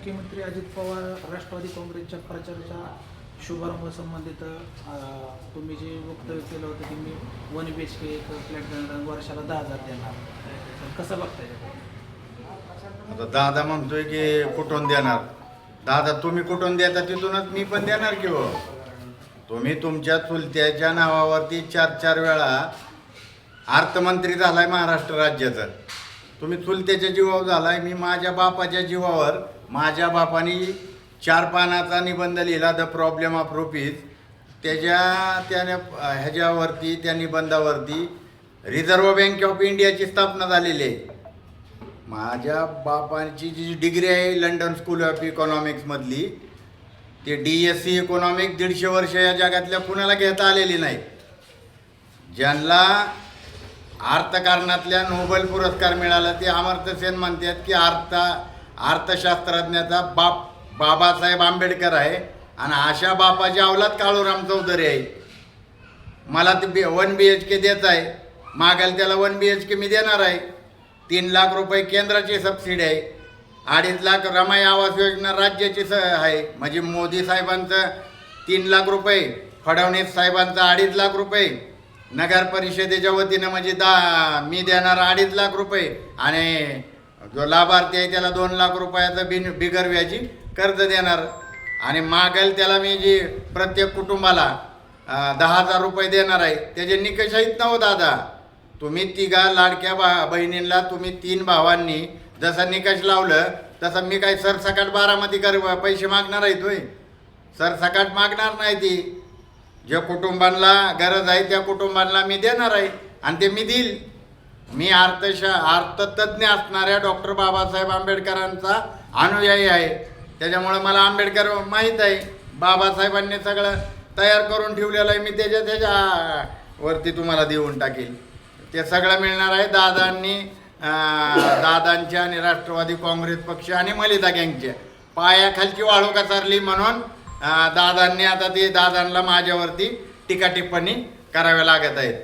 मुख्यमंत्री अजित पवार राष्ट्रवादी काँग्रेसच्या प्रचाराच्या शुभारंभ संबंधित तुम्ही जे वक्तव्य केलं होतं की मी वन बी एच के एक फ्लॅट देणार वर्षाला दहा हजार देणार. तर कसं बघताय आता दादा म्हणतोय की कुठून देणार? दादा तुम्ही कुठून देता तिथूनच मी पण देणार की हो? तुम्ही तुमच्या चुलत्याच्या नावावरती चार चार वेळा अर्थमंत्री झालाय महाराष्ट्र राज्याचा. तुम्ही चुलत्याच्या जीवावर झालाय मी माझ्या बापाच्या जीवावर माझ्या बापानी चार पानाचा निबंध लिहिला द प्रॉब्लेम ऑफ रुपीज त्याच्या त्याने ह्याच्यावरती त्या निबंधावरती रिझर्व्ह बँक ऑफ इंडियाची स्थापना झालेली आहे. माझ्या बापांची जी डिग्री आहे लंडन स्कूल ऑफ इकॉनॉमिक्समधली ते डी एस सी इकॉनॉमिक दीडशे वर्ष या जगातल्या कुणाला घेता आलेली नाही. ज्यांना अर्थकारणातल्या नोबेल पुरस्कार मिळाला ते अमर्त्य सेन म्हणतात की अर्थ अर्थशास्त्रज्ञाचा बाप बाबासाहेब आंबेडकर आहे आणि अशा बापाची अवलाद काळूराम चौधरी आहे. मला ते बी वन बी एच के देत आहे. मागायला त्याला वन बी एच के मी देणार आहे. तीन लाख रुपये केंद्राची सबसिडी आहे. अडीच लाख रमाई आवास योजना राज्याची स आहे. म्हणजे मोदी साहेबांचं तीन लाख रुपये फडणवीस साहेबांचं अडीच लाख रुपये नगर परिषदेच्या वतीनं म्हणजे दा मी देणार अडीच लाख रुपये आणि जो लाभार्थी आहे त्याला दोन लाख रुपयाचं बिन बिगर व्याजी कर्ज देणार. आणि मागेल त्याला मी जी प्रत्येक कुटुंबाला दहा हजार रुपये देणार आहे त्याचे निकष आहेत ना हो दादा? तुम्ही तिघा लाडक्या बा बहिणींना तुम्ही तीन भावांनी जसं निकष लावलं तसं मी काय सरसकाट बारामती कर पैसे मागणार आहे तुम्ही सरसकाट मागणार नाही ती. जे कुटुंबांना गरज आहे त्या कुटुंबांना मी देणार आहे. आणि ते मी देईल. मी अर्थशा अर्थतज्ञ असणाऱ्या डॉक्टर बाबासाहेब आंबेडकरांचा अनुयायी आहे. त्याच्यामुळं मला आंबेडकर माहीत आहे. बाबासाहेबांनी सगळं तयार करून ठेवलेलं आहे. मी त्याच्या त्याच्या वरती तुम्हाला देऊन टाकेल. ते सगळं मिळणार आहे दादांनी दादांच्या आणि राष्ट्रवादी काँग्रेस पक्ष आणि मलिता गँगच्या पायाखालची वाळू कसरली म्हणून दादांनी आता ते दादांना माझ्यावरती टीका टिप्पणी कराव्या लागत आहेत.